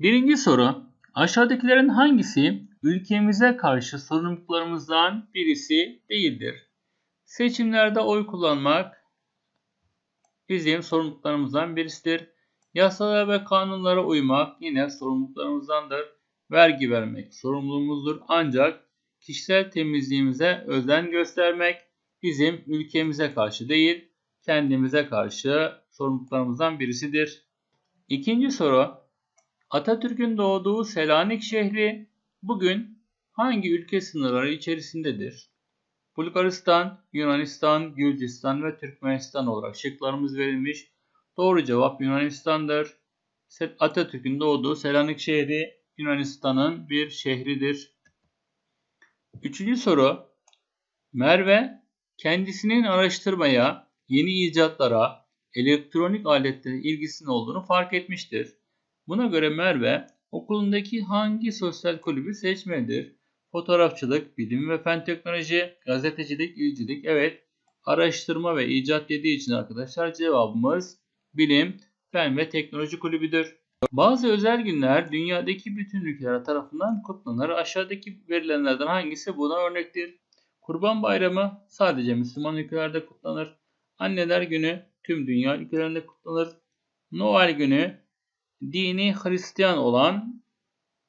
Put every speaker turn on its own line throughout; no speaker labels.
Birinci soru. Aşağıdakilerin hangisi ülkemize karşı sorumluluklarımızdan birisi değildir? Seçimlerde oy kullanmak bizim sorumluluklarımızdan birisidir. Yasalara ve kanunlara uymak yine sorumluluklarımızdandır. Vergi vermek sorumluluğumuzdur. Ancak kişisel temizliğimize özen göstermek bizim ülkemize karşı değil, kendimize karşı sorumluluklarımızdan birisidir. İkinci soru. Atatürk'ün doğduğu Selanik şehri bugün hangi ülke sınırları içerisindedir? Bulgaristan, Yunanistan, Gürcistan ve Türkmenistan olarak şıklarımız verilmiş. Doğru cevap Yunanistan'dır. Atatürk'ün doğduğu Selanik şehri Yunanistan'ın bir şehridir. Üçüncü soru. Merve kendisinin araştırmaya, yeni icatlara, elektronik aletlere ilgisinin olduğunu fark etmiştir. Buna göre Merve okulundaki hangi sosyal kulübü seçmelidir? Fotoğrafçılık, bilim ve fen teknoloji, gazetecilik, ilcilik. Evet, araştırma ve icat dediği için arkadaşlar cevabımız bilim, fen ve teknoloji kulübüdür. Bazı özel günler dünyadaki bütün ülkeler tarafından kutlanır. Aşağıdaki verilenlerden hangisi buna örnektir? Kurban Bayramı sadece Müslüman ülkelerde kutlanır. Anneler Günü tüm dünya ülkelerinde kutlanır. Noel Günü dini Hristiyan olan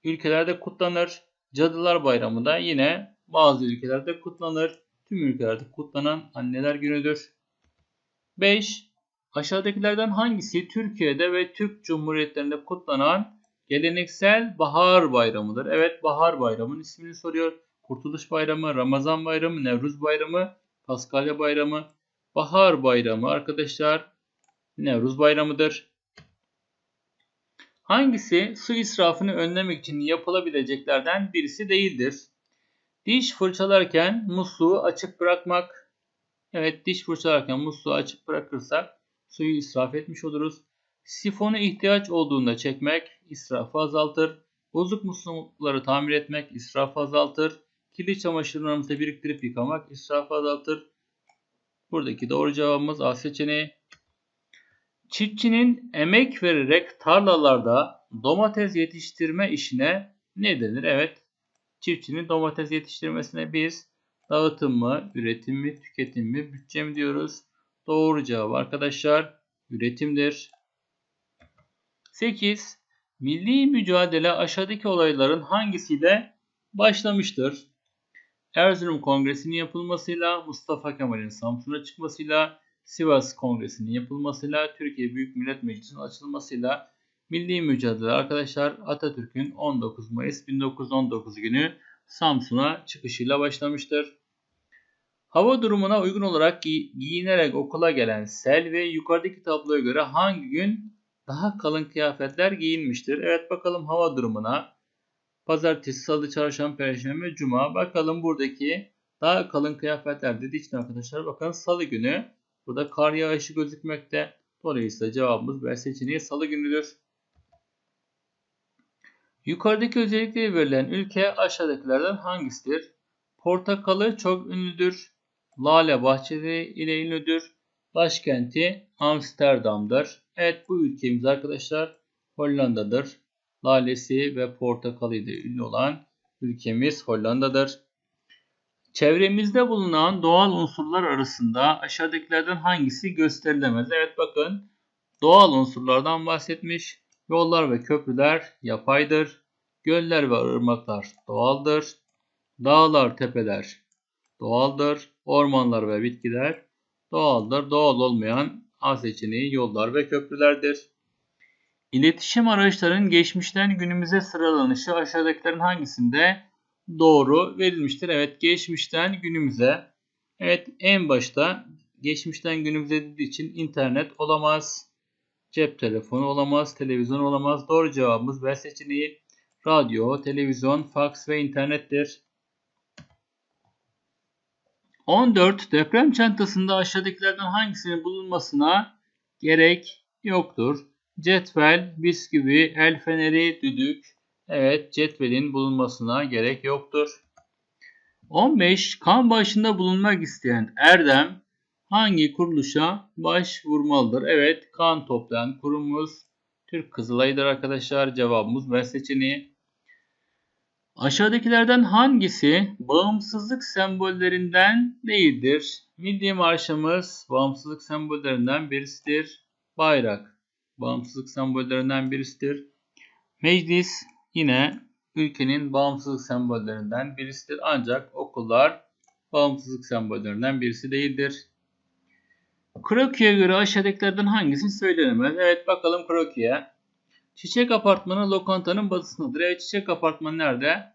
ülkelerde kutlanır. Cadılar Bayramı da yine bazı ülkelerde kutlanır. Tüm ülkelerde kutlanan Anneler Günü'dür. 5. Aşağıdakilerden hangisi Türkiye'de ve Türk Cumhuriyetlerinde kutlanan geleneksel bahar bayramıdır? Evet bahar bayramının ismini soruyor. Kurtuluş Bayramı, Ramazan Bayramı, Nevruz Bayramı, Paskalya Bayramı, Bahar Bayramı arkadaşlar Nevruz Bayramı'dır. Hangisi su israfını önlemek için yapılabileceklerden birisi değildir? Diş fırçalarken musluğu açık bırakmak. Evet diş fırçalarken musluğu açık bırakırsak suyu israf etmiş oluruz. Sifonu ihtiyaç olduğunda çekmek israfı azaltır. Bozuk muslukları tamir etmek israfı azaltır. Kirli çamaşırlarımızı biriktirip yıkamak israfı azaltır. Buradaki doğru cevabımız A seçeneği. Çiftçinin emek vererek tarlalarda domates yetiştirme işine ne denir? Evet, çiftçinin domates yetiştirmesine biz dağıtım mı, üretim mi, tüketim mi, bütçe mi diyoruz? Doğru cevap arkadaşlar üretimdir. 8. Milli mücadele aşağıdaki olayların hangisiyle başlamıştır? Erzurum Kongresi'nin yapılmasıyla, Mustafa Kemal'in Samsun'a çıkmasıyla, Sivas Kongresi'nin yapılmasıyla, Türkiye Büyük Millet Meclisi'nin açılmasıyla milli mücadele arkadaşlar Atatürk'ün 19 Mayıs 1919 günü Samsun'a çıkışıyla başlamıştır. Hava durumuna uygun olarak gi giyinerek okula gelen Sel ve yukarıdaki tabloya göre hangi gün daha kalın kıyafetler giyinmiştir? Evet bakalım hava durumuna. Pazartesi, salı, çarşamba, perşembe, cuma. Bakalım buradaki daha kalın kıyafetler dediği için arkadaşlar bakın salı günü burada kar yağışı gözükmekte. Dolayısıyla cevabımız B seçeneği salı günüdür. Yukarıdaki özellikleri verilen ülke aşağıdakilerden hangisidir? Portakalı çok ünlüdür. Lale bahçeleri ile ünlüdür. Başkenti Amsterdam'dır. Evet bu ülkemiz arkadaşlar Hollanda'dır. Lalesi ve portakalı ile ünlü olan ülkemiz Hollanda'dır. Çevremizde bulunan doğal unsurlar arasında aşağıdakilerden hangisi gösterilemez? Evet bakın doğal unsurlardan bahsetmiş. Yollar ve köprüler yapaydır. Göller ve ırmaklar doğaldır. Dağlar, tepeler doğaldır. Ormanlar ve bitkiler doğaldır. Doğal olmayan A seçeneği yollar ve köprülerdir. İletişim araçlarının geçmişten günümüze sıralanışı aşağıdakilerin hangisinde doğru verilmiştir? Evet geçmişten günümüze. Evet en başta geçmişten günümüze dediği için internet olamaz. Cep telefonu olamaz. Televizyon olamaz. Doğru cevabımız B seçeneği. Radyo, televizyon, faks ve internettir. 14. Deprem çantasında aşağıdakilerden hangisinin bulunmasına gerek yoktur? Cetvel, bisküvi, el feneri, düdük. Evet, cetvelin bulunmasına gerek yoktur. 15. Kan bağışında bulunmak isteyen Erdem hangi kuruluşa başvurmalıdır? Evet, kan toplayan kurumumuz Türk Kızılay'dır arkadaşlar. Cevabımız B seçeneği. Aşağıdakilerden hangisi bağımsızlık sembollerinden değildir? Milli marşımız bağımsızlık sembollerinden birisidir. Bayrak bağımsızlık sembollerinden birisidir. Meclis yine ülkenin bağımsızlık sembollerinden birisidir. Ancak okullar bağımsızlık sembollerinden birisi değildir. Kroki'ye göre aşağıdakilerden hangisi söylenemez? Evet bakalım Kroki'ye. Çiçek apartmanı lokantanın batısındadır. Evet çiçek apartmanı nerede?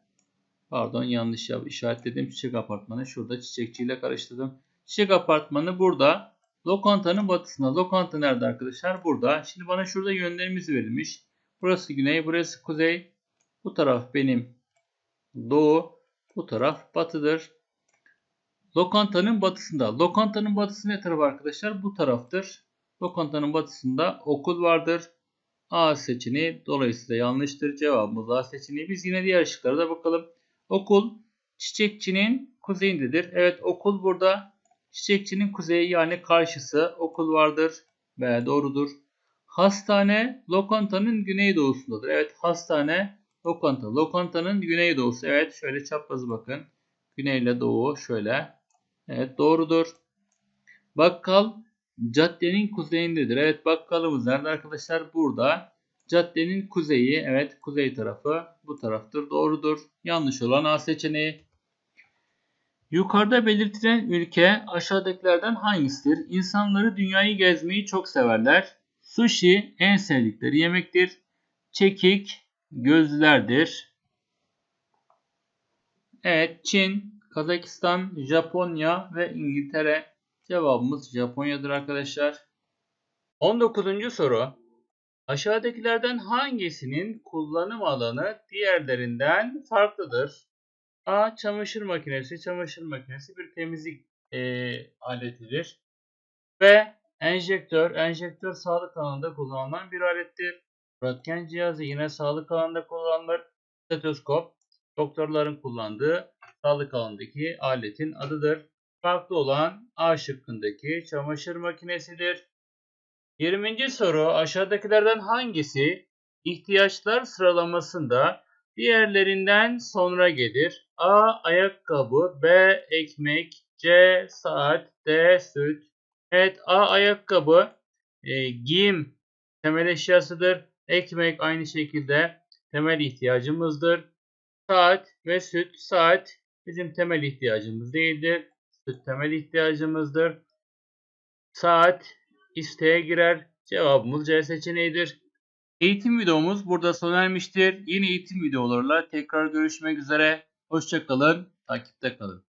Pardon yanlış yap işaretledim. Çiçek apartmanı şurada çiçekçiyle karıştırdım. Çiçek apartmanı burada. Lokantanın batısında. Lokanta nerede arkadaşlar? Burada. Şimdi bana şurada yönlerimiz verilmiş. Burası güney, burası kuzey. Bu taraf benim doğu. Bu taraf batıdır. Lokantanın batısında. Lokantanın batısı ne taraf arkadaşlar? Bu taraftır. Lokantanın batısında okul vardır. A seçeneği dolayısıyla yanlıştır. Cevabımız A seçeneği. Biz yine diğer şıklara da bakalım. Okul çiçekçinin kuzeyindedir. Evet okul burada. Çiçekçinin kuzeyi yani karşısı okul vardır. B doğrudur. Hastane lokantanın güneydoğusundadır. Evet hastane lokanta. Lokantanın güneydoğusu. Evet şöyle çaprazı bakın. Güneyle doğu şöyle. Evet doğrudur. Bakkal caddenin kuzeyindedir. Evet bakkalımız nerede arkadaşlar? Burada. Caddenin kuzeyi. Evet kuzey tarafı bu taraftır. Doğrudur. Yanlış olan A seçeneği. Yukarıda belirtilen ülke aşağıdakilerden hangisidir? İnsanları dünyayı gezmeyi çok severler. Sushi en sevdikleri yemektir. Çekik gözlerdir. Evet Çin, Kazakistan, Japonya ve İngiltere. Cevabımız Japonya'dır arkadaşlar. 19. soru. Aşağıdakilerden hangisinin kullanım alanı diğerlerinden farklıdır? A. Çamaşır makinesi. Çamaşır makinesi bir temizlik e, aletidir. B. Enjektör. Enjektör sağlık alanında kullanılan bir alettir. Röntgen cihazı yine sağlık alanında kullanılır. Stetoskop doktorların kullandığı sağlık alanındaki aletin adıdır. Farklı olan A şıkkındaki çamaşır makinesidir. 20. soru aşağıdakilerden hangisi ihtiyaçlar sıralamasında diğerlerinden sonra gelir? A. Ayakkabı B. Ekmek C. Saat D. Süt Evet A. Ayakkabı e, giyim temel eşyasıdır. Ekmek aynı şekilde temel ihtiyacımızdır. Saat ve süt. Saat bizim temel ihtiyacımız değildir. Süt temel ihtiyacımızdır. Saat isteğe girer. Cevabımız C seçeneğidir. Eğitim videomuz burada sona ermiştir. Yeni eğitim videolarla tekrar görüşmek üzere. Hoşçakalın. Takipte kalın.